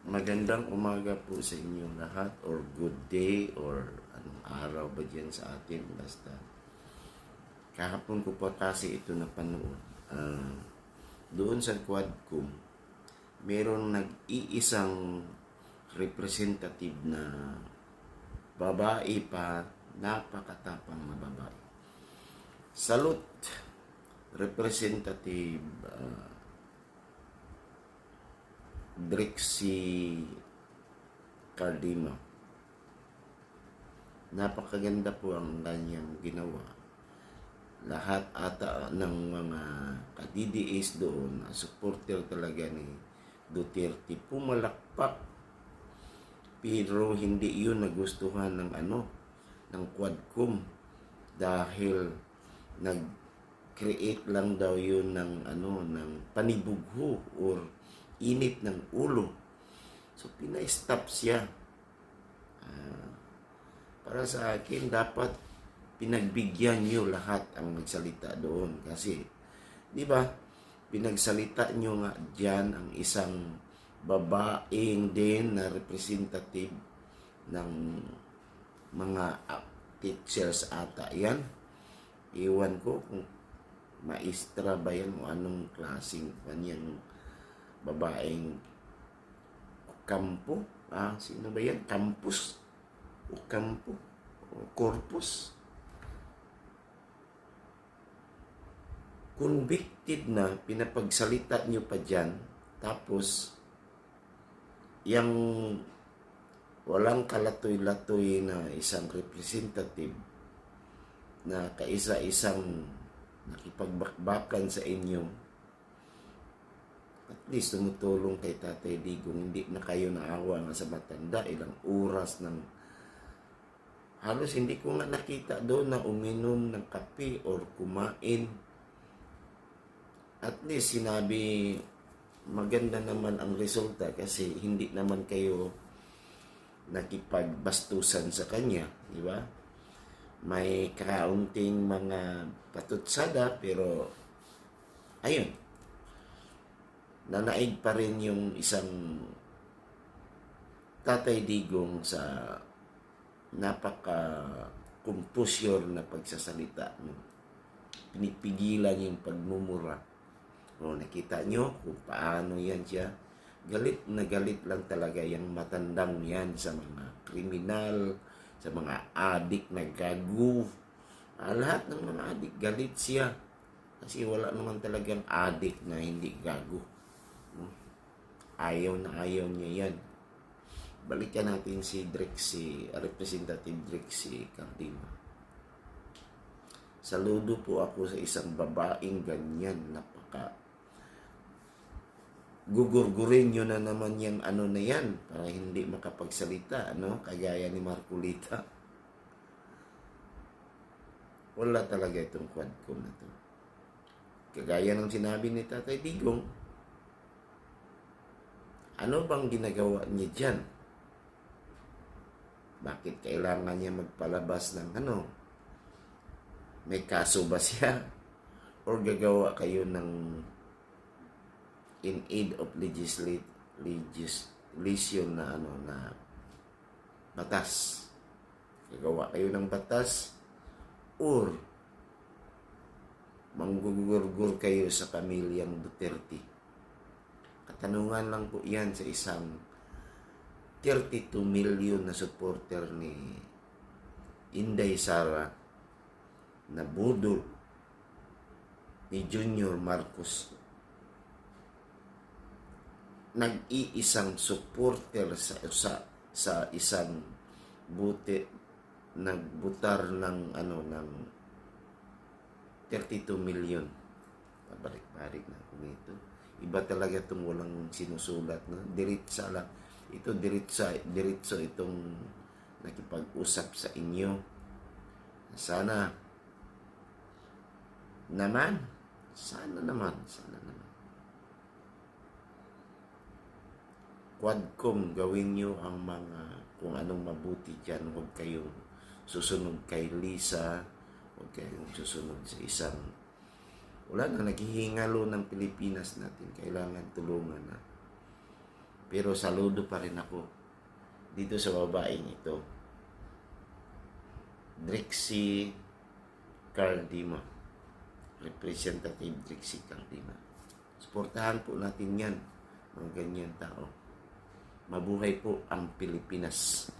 Magandang umaga po sa inyong lahat or good day or anong araw ba dyan sa atin. Basta kahapon ko pa kasi ito napanood. Ah, doon sa Quadcom merong nag-iisang representative na babae pa napakatapang na babae. Salute representative ah, Drixie Cardino. Napakaganda po ang kanyang ginawa. Lahat ata ng mga ka-DDS doon, supporter talaga ni Duterte, pumalakpak. Pero hindi yun nagustuhan ng ano, ng Quadcom dahil nag-create lang daw yun ng ano, ng panibugho or init ng ulo. So, pina-stop siya. Ah, para sa akin, dapat pinagbigyan nyo lahat ang nagsalita doon. Kasi, di ba, pinagsalita nyo nga dyan ang isang babaeng din na representative ng mga teachers ata yan. Iwan ko kung maestra ba yan o anong klaseng kanyang babaeng kampo. Ah, sino ba yan? Campus. O kampo. O corpus. Convicted na, pinapagsalita nyo pa dyan. Tapos, yung walang kalatoy-latoy na isang representative na kaisa-isang nakipagbakbakan sa inyo at least tumutulong kay Tatay Digong. Hindi na kayo naawa nga sa matanda. Ilang oras ng halos hindi ko nga nakita doon na uminom ng kape or kumain. At least sinabi maganda naman ang resulta kasi hindi naman kayo nakipagbastusan sa kanya, di ba? May kaunting mga patutsada pero ayun, nanaig pa rin yung isang tatay digong sa napaka kumpusyor na pagsasalita no? pinipigilan yung pagmumura. O nakita nyo kung paano yan siya. Galit na galit lang talaga yung matandang yan sa mga kriminal sa mga adik na gago Ah, lahat ng mga adik galit siya. Kasi wala naman talagang adik na hindi gago ayaw na ayaw niya yan. Balikan natin si Drexy, Representative Drexy Cardima. Saludo po ako sa isang babaeng ganyan, napaka gugurgurin nyo na naman yung ano na yan para hindi makapagsalita, ano? Kagaya ni Marculita. Wala talaga itong quadcom na to. Kagaya ng sinabi ni Tatay Digong, ano bang ginagawa niya dyan? Bakit kailangan niya magpalabas ng ano? May kaso ba siya? Or gagawa kayo ng in aid of legislate legislation na ano na batas. Gagawa kayo ng batas or manggugurgur kayo sa pamilyang Duterte. Katanungan lang po yan sa isang 32 million na supporter ni Inday Sara na budol ni Junior Marcos. Nag-iisang supporter sa, sa, sa isang buti nagbutar ng ano ng 32 million. Pabalik-balik na ako nito. Iba talaga itong walang sinusulat. No? Diritsa lang. Ito diritsa, diritso itong nakipag-usap sa inyo. Sana naman, sana naman, sana naman. Quadcom, gawin nyo ang mga kung anong mabuti dyan. Huwag kayong susunod kay Lisa. Huwag kayong susunod sa isang wala na, naghihingalo ng Pilipinas natin. Kailangan tulungan na. Pero saludo pa rin ako dito sa babaeng ito. Drixie Cardima. Representative Drixie Cardima. Suportahan po natin yan. Mga ganyan tao. Mabuhay po ang Pilipinas.